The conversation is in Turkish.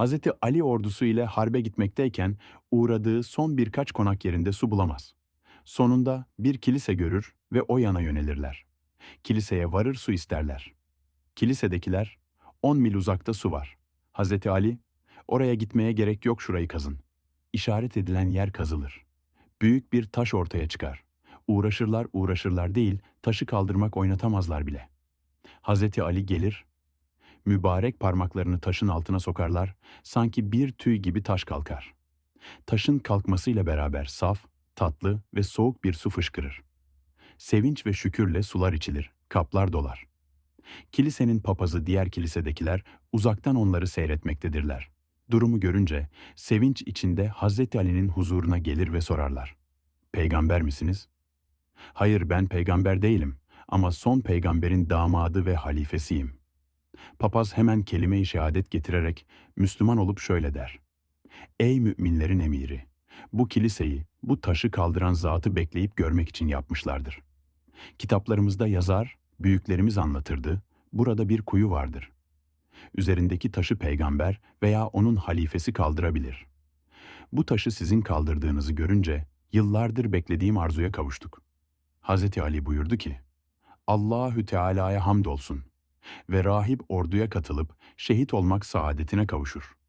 Hazreti Ali ordusu ile harbe gitmekteyken uğradığı son birkaç konak yerinde su bulamaz. Sonunda bir kilise görür ve o yana yönelirler. Kiliseye varır su isterler. Kilisedekiler, 10 mil uzakta su var. Hazreti Ali, oraya gitmeye gerek yok şurayı kazın. İşaret edilen yer kazılır. Büyük bir taş ortaya çıkar. Uğraşırlar uğraşırlar değil, taşı kaldırmak oynatamazlar bile. Hazreti Ali gelir, mübarek parmaklarını taşın altına sokarlar, sanki bir tüy gibi taş kalkar. Taşın kalkmasıyla beraber saf, tatlı ve soğuk bir su fışkırır. Sevinç ve şükürle sular içilir, kaplar dolar. Kilisenin papazı diğer kilisedekiler uzaktan onları seyretmektedirler. Durumu görünce sevinç içinde Hazreti Ali'nin huzuruna gelir ve sorarlar. Peygamber misiniz? Hayır ben peygamber değilim ama son peygamberin damadı ve halifesiyim. Papaz hemen kelime-i şehadet getirerek Müslüman olup şöyle der. Ey müminlerin emiri! Bu kiliseyi, bu taşı kaldıran zatı bekleyip görmek için yapmışlardır. Kitaplarımızda yazar, büyüklerimiz anlatırdı, burada bir kuyu vardır. Üzerindeki taşı peygamber veya onun halifesi kaldırabilir. Bu taşı sizin kaldırdığınızı görünce yıllardır beklediğim arzuya kavuştuk. Hazreti Ali buyurdu ki, Allahü Teala'ya hamdolsun ve rahip orduya katılıp şehit olmak saadetine kavuşur.